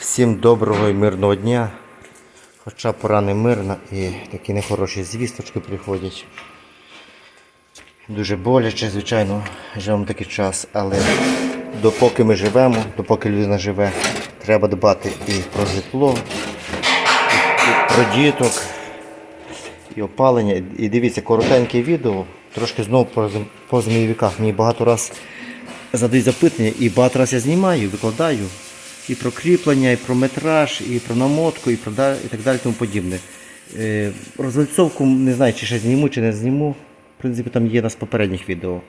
Всім доброго і мирного дня. Хоча пора не мирна і такі нехороші звісточки приходять. Дуже боляче, звичайно, живемо такий час, але допоки ми живемо, допоки людина живе, треба дбати і про житло, і, про діток, і опалення. І дивіться, коротеньке відео, трошки знову по змійовиках. Мені багато раз задають запитання, і багато раз я знімаю, викладаю. І про кріплення, і про метраж, і про намотку, і про і так далі тому подібне. Е, Розвальцовку не знаю, чи ще зніму, чи не зніму. В принципі, там є у нас попередніх відео.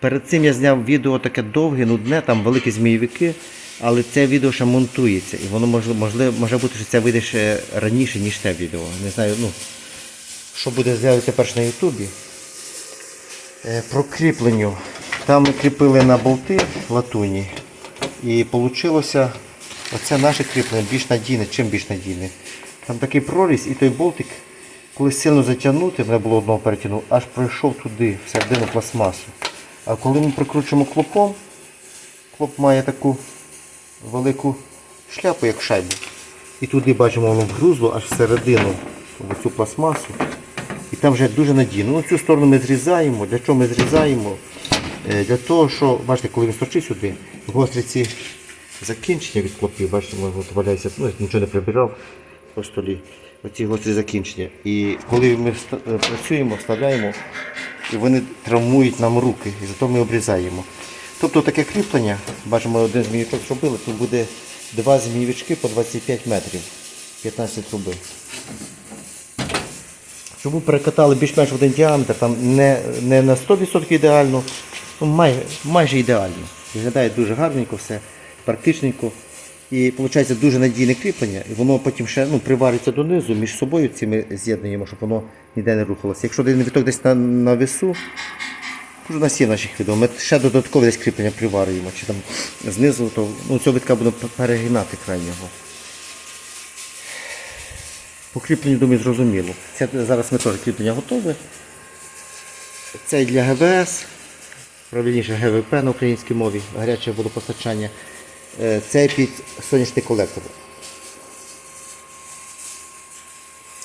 Перед цим я зняв відео таке довге, нудне, там великі змійовики, але це відео ще монтується. І воно можливо, може бути, що це вийде ще раніше, ніж те відео. Не знаю, ну, що буде з'явитися перш на Ютубі. Е, Про кріпленню. Там ми кріпили на болти латуні. І вийшло оце наше кріплення більш надійне, чим більш надійне. Там такий проріз і той болтик, коли сильно затягнути, мене було одного перетягнув, аж пройшов туди, всередину пластмасу. А коли ми прикручуємо клопом, клоп має таку велику шляпу, як шайбу. І туди бачимо, воно вгрузло аж всередину в цю пластмасу. І там вже дуже надійно. Ну, цю сторону ми зрізаємо. Для чого ми зрізаємо? Е, Для того, що, бачите, коли він сторчить сюди, гострі ці закінчення від клопів, бачите, от валяється, ну, нічого не прибирав по столі. Оці гострі закінчення. І коли ми е, працюємо, вставляємо, і вони травмують нам руки, і зато ми обрізаємо. Тобто таке кріплення, бачимо, один зміючок зробили, тут буде два зміючки по 25 метрів, 15 труби. Ви перекатали більш-менш один діаметр, там не, не на 100% ідеально, ну майже, майже ідеально. Виглядає дуже гарненько все, практичненько. І виходить дуже надійне кріплення, і воно потім ще ну, привариться донизу між собою цими з'єднаннями, щоб воно ніде не рухалося. Якщо один віток десь на, на весу, у нас є наших відео, ми ще додаткове десь кріплення приварюємо, чи там знизу, то ну, цього вітка буде перегинати крайнього. По кріпленню, думаю, зрозуміло. Це зараз ми теж кріплення готове. Це для ГВС, правильніше ГВП на українській мові, гаряче водопостачання. Е, Це під сонячний колектор.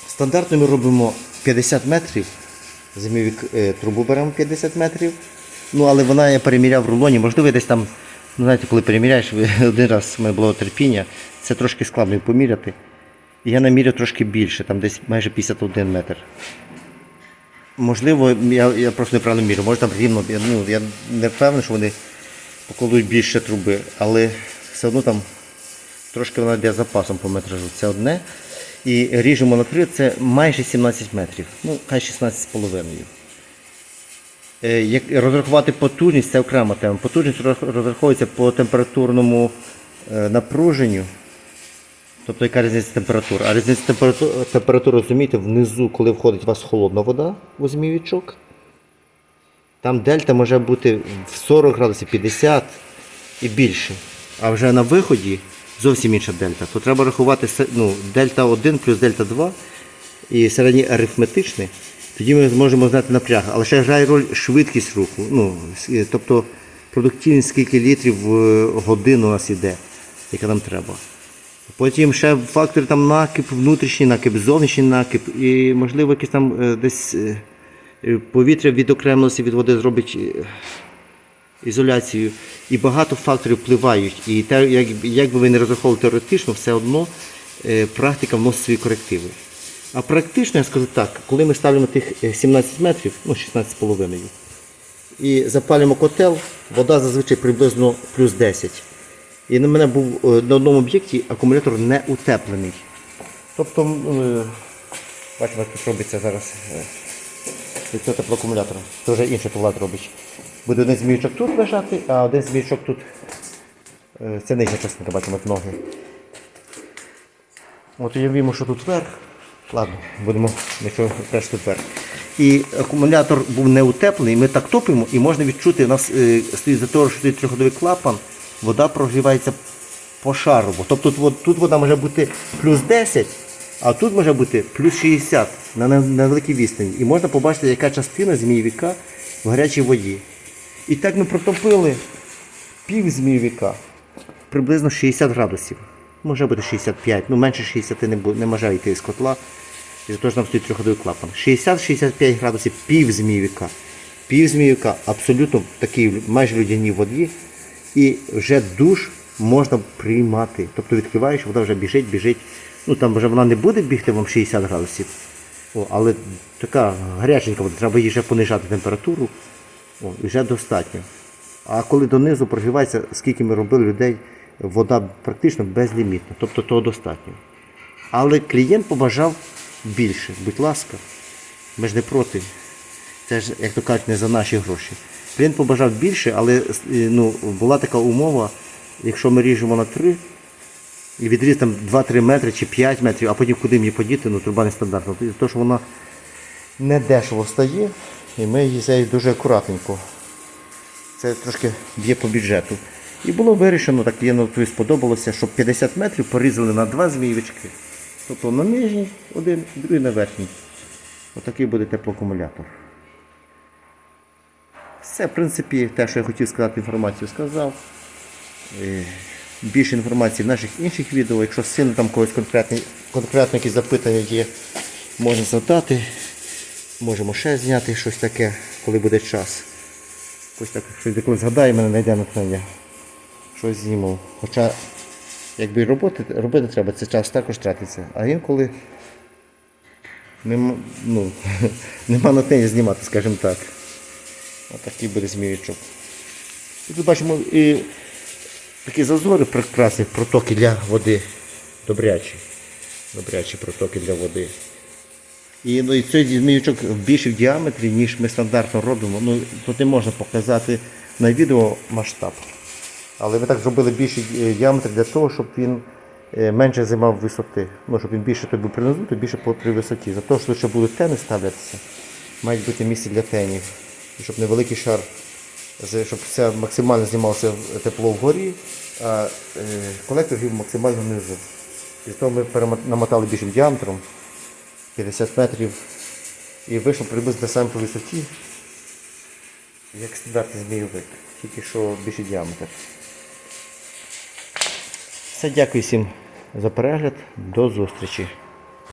Стандартно ми робимо 50 метрів. Зимовік е, трубу беремо 50 метрів. Ну, але вона я переміряв в рулоні. Можливо, десь там, ну, знаєте, коли переміряєш, один раз в мене було терпіння, це трошки складно поміряти. Я наміряв трошки більше, там десь майже 51 метр. Можливо, я, я просто неправильно мірю, може там рівно, я, ну, я не впевнений, що вони покладуть більше труби, але все одно там трошки вона йде запасом по метражу. Це одне. І ріжемо на три, це майже 17 метрів, ну, хай 16,5. Е, Як розрахувати потужність, це окрема тема. Потужність розраховується по температурному е, напруженню. Тобто яка різниця температур? А різниця температури, температури, розумієте, внизу, коли входить у вас холодна вода у змійовичок, там дельта може бути в 40 градусів, 50 і більше. А вже на виході зовсім інша дельта. То треба рахувати ну, дельта 1 плюс дельта 2 і середнє арифметичне. Тоді ми зможемо знати напряг. Але ще грає роль швидкість руху. Ну, е, тобто продуктивність, скільки літрів в годину у нас іде, яка нам треба. Потім ще фактори там накип, внутрішній накип, зовнішній накип, і можливо якийсь там е, десь е, повітря відокремилося від води зробить ізоляцію. І багато факторів впливають. І те, як, як би ви не розраховували теоретично, все одно е, практика вносить свої корективи. А практично я скажу так, коли ми ставимо тих е, 17 метрів, ну 16,5, і запалюємо котел, вода зазвичай приблизно плюс 10. І на мене був е, на одному об'єкті акумулятор не утеплений. Тобто, е, бачимо, як робиться зараз е, від цього теплоакумулятора. Це вже інший туалет робить. Буде один зміючок тут лежати, а один зміючок тут. Е, Це нижня частинка, бачимо от ноги. От уявімо, що тут верх. Ладно, будемо якщо теж тут верх. І акумулятор був не утеплений, ми так топимо і можна відчути, у нас е, стоїть за того, що стоїть трьохходовий клапан, вода прогрівається пошарово. Тобто тут, тут вода може бути плюс 10, а тут може бути плюс 60 на, на, на великій відстані. І можна побачити, яка частина змійовика в гарячій воді. І так ми протопили пів змійовика приблизно 60 градусів. може бути 65, ну менше 60 не, бу- не може йти з котла. І за те, що там стоїть трьохходовий клапан. 60-65 градусів пів змійовика. Пів змійовика абсолютно в такій майже людяній воді. І вже душ можна приймати. Тобто відкриваєш, вода вже біжить, біжить. Ну там вже вона не буде бігти вам 60 градусів. О, але така гаряченька треба їй вже понижати температуру. О, вже достатньо. А коли донизу прогрівається, скільки ми робили людей, вода практично безлімітна. Тобто того достатньо. Але клієнт побажав більше. Будь ласка, ми ж не проти. Це ж, як то кажуть, не за наші гроші. Клієнт побажав більше, але е, ну, була така умова, якщо ми ріжемо на 3, і відріз там 2-3 метри чи 5 метрів, а потім куди мені подіти, ну труба нестандартна. Тому що вона не дешево стає, і ми зею дуже акуратненько. Це трошки б'є по бюджету. І було вирішено, так клієнту сподобалося, щоб 50 метрів порізали на два змійовички. Тобто на нижній один, другий на верхній. Отакий буде теплоакумулятор. Все, в принципі, те, що я хотів сказати, інформацію сказав. Е, Більше інформації в наших інших відео. Якщо сильно там когось конкретні, конкретно запитання є, можна задати. Можемо ще зняти щось таке, коли буде час. Ось так, щось коли згадаю, мене знайде натхнення. Щось зніму. Хоча, якби роботи, робити треба, це час також тратиться. А інколи нема, ну, нема натхнення знімати, скажімо так. Отакий буде зміючок. І тут бачимо і такі зазори прекрасні протоки для води. Добрячі. Добрячі протоки для води. І, ну, і цей зміючок більший в діаметрі, ніж ми стандартно робимо. Ну, тут не можна показати на відео масштаб. Але ми так зробили більший е, діаметр для того, щоб він е, менше займав висоти. Ну, щоб він більше той був то більше при висоті. За те, що ще будуть тени ставлятися, мають бути місце для тенів. Щоб невеликий шар, щоб все максимально знімалося тепло вгорі, а е, колектор грів максимально внизу. І того ми намотали більшим діаметром. 50 метрів і вийшов приблизно саме по висоті, як стандартний змійовик, тільки що більший діаметр. Все, дякую всім за перегляд. До зустрічі.